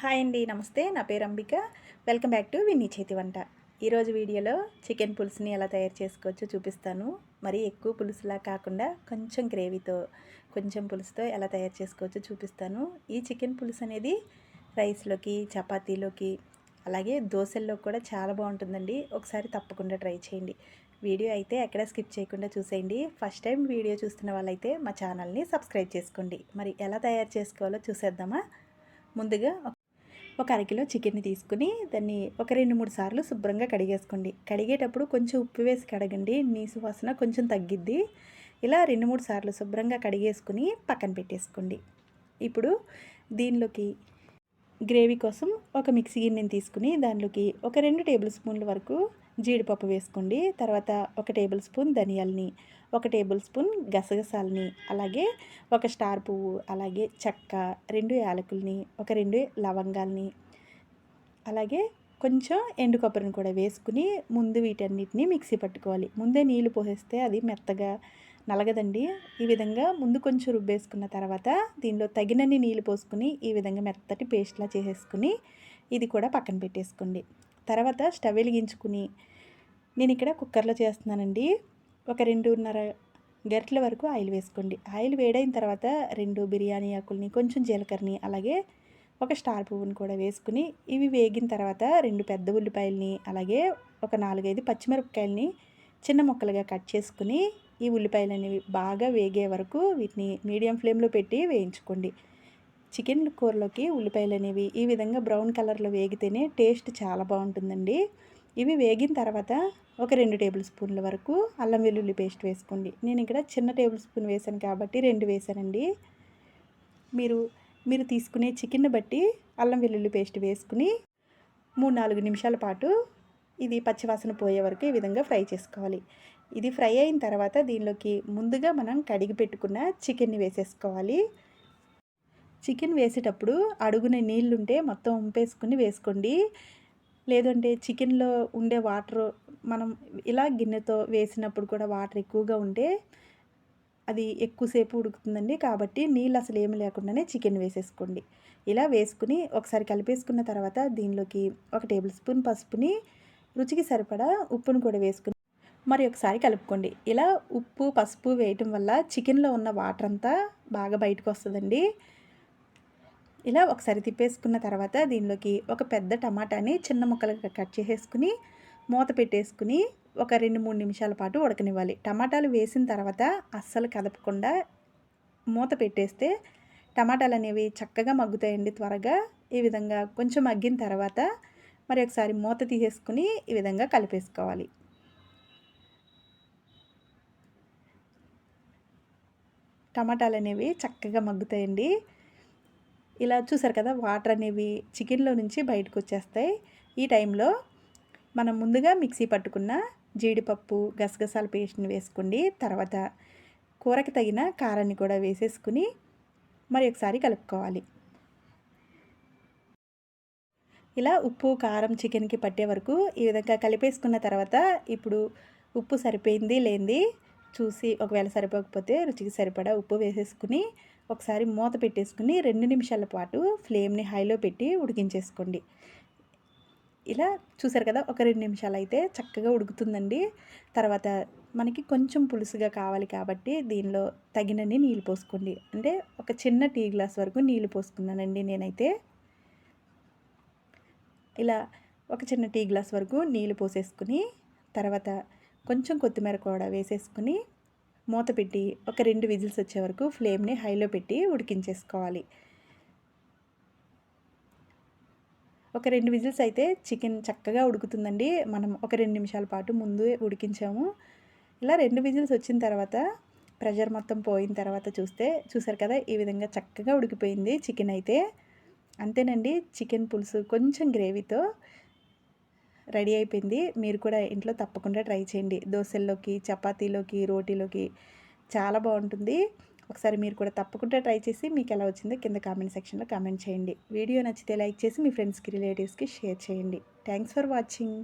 Hi అండి నమస్తే. నా పేరు Ambika. Welcome back to Vinni చేతి వంట. ఈరోజు వీడియోలో చికెన్ పులుసుని ఎలా తయారు చేసుకోవచ్చో చూపిస్తాను. మరి ఎక్కువ పులుసులా కాకుండా కొంచెం గ్రేవీతో కొంచెం పులుసుతో ఎలా తయారు చేసుకోవచ్చో చూపిస్తాను. ఈ చికెన్ పులుసు అనేది రైస్లోకి చపాతీలోకి అలాగే దోశల్లో కూడా చాలా బాగుంటుందండి. ఒకసారి తప్పకుండా ట్రై చేయండి. వీడియో అయితే ఎక్కడ స్కిప్ చేయకుండా చూసేయండి. ఫస్ట్ టైం వీడియో చూస్తున్న వాళ్ళైతే మా ఛానల్ని సబ్స్క్రైబ్ చేసుకోండి. మరి ఎలా తయారు చేసుకోవాలో చూసేద్దామా? ముందుగా ఒక అరకిలో చికెన్ని తీసుకుని దాన్ని ఒక రెండు మూడు సార్లు శుభ్రంగా కడిగేసుకోండి. కడిగేటప్పుడు కొంచెం ఉప్పు వేసి కడగండి. నీ సువాసన కొంచెం తగ్గిద్ది. ఇలా రెండు మూడు సార్లు శుభ్రంగా కడిగేసుకుని పక్కన పెట్టేసుకోండి. ఇప్పుడు దీనిలోకి గ్రేవీ కోసం ఒక మిక్సీ గిన్నెని తీసుకుని దానిలోకి ఒక రెండు టేబుల్ స్పూన్ల వరకు జీడిపప్పు వేసుకోండి. తర్వాత ఒక టేబుల్ స్పూన్ ధనియాలని ఒక టేబుల్ స్పూన్ గసగసాలని అలాగే ఒక స్టార్ పువ్వు అలాగే చెక్క రెండు యాలకుల్ని ఒక రెండు లవంగాల్ని అలాగే కొంచెం ఎండు కొబ్బరిని కూడా వేసుకుని ముందు వీటన్నిటిని మిక్సీ పట్టుకోవాలి. ముందే నీళ్ళు పోసేస్తే అది మెత్తగా నలగదండి. ఈ విధంగా ముందు కొంచెం రుబ్బేసుకున్న తర్వాత దీనిలో తగినన్ని నీళ్ళు పోసుకుని ఈ విధంగా మెత్తటి పేస్ట్లా చేసేసుకుని ఇది కూడా పక్కన పెట్టేసుకోండి. తర్వాత స్టవ్ వెలిగించుకుని నేను ఇక్కడ కుక్కర్లో చేస్తున్నానండి. ఒక రెండున్నర గరిటల వరకు ఆయిల్ వేసుకోండి. ఆయిల్ వేడైన తర్వాత రెండు బిర్యానీ ఆకుల్ని కొంచెం జీలకర్రని అలాగే ఒక స్టార్ పువ్వుని కూడా వేసుకుని ఇవి వేగిన తర్వాత రెండు పెద్ద ఉల్లిపాయలని అలాగే ఒక నాలుగైదు పచ్చిమిరపకాయలని చిన్న ముక్కలుగా కట్ చేసుకుని ఈ ఉల్లిపాయలు అనేవి బాగా వేగే వరకు వీటిని మీడియం ఫ్లేమ్లో పెట్టి వేయించుకోండి. చికెన్ కూరలోకి ఉల్లిపాయలు అనేవి ఈ విధంగా బ్రౌన్ కలర్లో వేగితేనే టేస్ట్ చాలా బాగుంటుందండి. ఇవి వేగిన తర్వాత ఒక రెండు టేబుల్ స్పూన్ల వరకు అల్లం వెల్లుల్లి పేస్ట్ వేసుకోండి. నేను ఇక్కడ చిన్న టేబుల్ స్పూన్ వేసాను కాబట్టి రెండు వేసానండి. మీరు మీరు తీసుకునే చికెన్ని బట్టి అల్లం వెల్లుల్లి పేస్ట్ వేసుకుని మూడు నాలుగు నిమిషాల పాటు ఇది పచ్చివాసన పోయే వరకు ఈ విధంగా ఫ్రై చేసుకోవాలి. ఇది ఫ్రై అయిన తర్వాత దీనిలోకి ముందుగా మనం కడిగి పెట్టుకున్న చికెన్ని వేసేసుకోవాలి. చికెన్ వేసేటప్పుడు అడుగున నీళ్ళుంటే మొత్తం ఉంపేసుకుని వేసుకోండి. లేదంటే చికెన్లో ఉండే వాటర్ మనం ఇలా గిన్నెతో వేసినప్పుడు కూడా వాటర్ ఎక్కువగా ఉంటే అది ఎక్కువసేపు ఉడుకుతుందండి. కాబట్టి నీళ్ళు అసలు ఏమి లేకుండానే చికెన్ వేసేసుకోండి. ఇలా వేసుకుని ఒకసారి కలిపేసుకున్న తర్వాత దీనిలోకి ఒక టేబుల్ స్పూన్ పసుపుని రుచికి సరిపడా ఉప్పును కూడా వేసుకుని మరి ఒకసారి కలుపుకోండి. ఇలా ఉప్పు పసుపు వేయటం వల్ల చికెన్లో ఉన్న వాటర్ అంతా బాగా బయటకు వస్తుందండి. ఇలా ఒకసారి తిప్పేసుకున్న తర్వాత దీనిలోకి ఒక పెద్ద టమాటాని చిన్న ముక్కలుగా కట్ చేసేసుకుని మూత పెట్టేసుకుని ఒక రెండు మూడు నిమిషాల పాటు ఉడకనివ్వాలి. టమాటాలు వేసిన తర్వాత అస్సలు కదపకుండా మూత పెట్టేస్తే టమాటాలు అనేవి చక్కగా మగ్గుతాయండి త్వరగా. ఈ విధంగా కొంచెం మగ్గిన తర్వాత మరి ఒకసారి మూత తీసేసుకుని ఈ విధంగా కలిపేసుకోవాలి. టమాటాలు అనేవి చక్కగా మగ్గుతాయండి. ఇలా చూసారు కదా వాటర్ అనేవి చికెన్లో నుంచి బయటకు వచ్చేస్తాయి. ఈ టైంలో మనం ముందుగా మిక్సీ పట్టుకున్న జీడిపప్పు గసగసాల పేస్ట్ని వేసుకోండి. తర్వాత కూరకి తగిన కారాన్ని కూడా వేసేసుకుని మరి ఒకసారి కలుపుకోవాలి. ఇలా ఉప్పు కారం చికెన్కి పట్టే వరకు ఈ విధంగా కలిపేసుకున్న తర్వాత ఇప్పుడు ఉప్పు సరిపోయింది లేనిది చూసి ఒకవేళ సరిపోకపోతే రుచికి సరిపడా ఉప్పు వేసేసుకుని ఒకసారి మూత పెట్టేసుకుని రెండు నిమిషాల పాటు ఫ్లేమ్ని హైలో పెట్టి ఉడికించేసుకోండి. ఇలా చూసారు కదా ఒక రెండు నిమిషాలు అయితే చక్కగా ఉడుకుతుందండి. తర్వాత మనకి కొంచెం పులుసుగా కావాలి కాబట్టి దీనిలో తగినన్ని నీళ్ళు పోసుకోండి. అంటే ఒక చిన్న టీ గ్లాస్ వరకు నీళ్ళు పోసుకున్నానండి నేనైతే. ఇలా ఒక చిన్న టీ గ్లాస్ వరకు నీళ్ళు పోసేసుకుని తర్వాత కొంచెం కొత్తిమీర కూడా వేసేసుకుని మూత పెట్టి ఒక రెండు విజిల్స్ వచ్చే వరకు ఫ్లేమ్ని హైలో పెట్టి ఉడికించేసుకోవాలి. ఒక రెండు విజిల్స్ అయితే చికెన్ చక్కగా ఉడుకుతుందండి. మనం ఒక రెండు నిమిషాల పాటు ముందు ఉడికించాము. ఇలా రెండు విజిల్స్ వచ్చిన తర్వాత ప్రెషర్ మొత్తం పోయిన తర్వాత చూస్తే చూసారు కదా ఈ విధంగా చక్కగా ఉడికిపోయింది చికెన్ అయితే. అంతేనండి చికెన్ పులుసు కొంచెం గ్రేవీతో రెడీ అయిపోయింది. మీరు కూడా ఇంట్లో తప్పకుండా ట్రై చేయండి. దోశల్లోకి చపాతీలోకి రోటీలోకి చాలా బాగుంటుంది. ఒకసారి మీరు కూడా తప్పకుండా ట్రై చేసి మీకు ఎలా వచ్చిందో కింద కామెంట్ సెక్షన్లో కామెంట్ చేయండి. వీడియో నచ్చితే లైక్ చేసి మీ ఫ్రెండ్స్కి రిలేటివ్స్కి షేర్ చేయండి. Thanks for watching.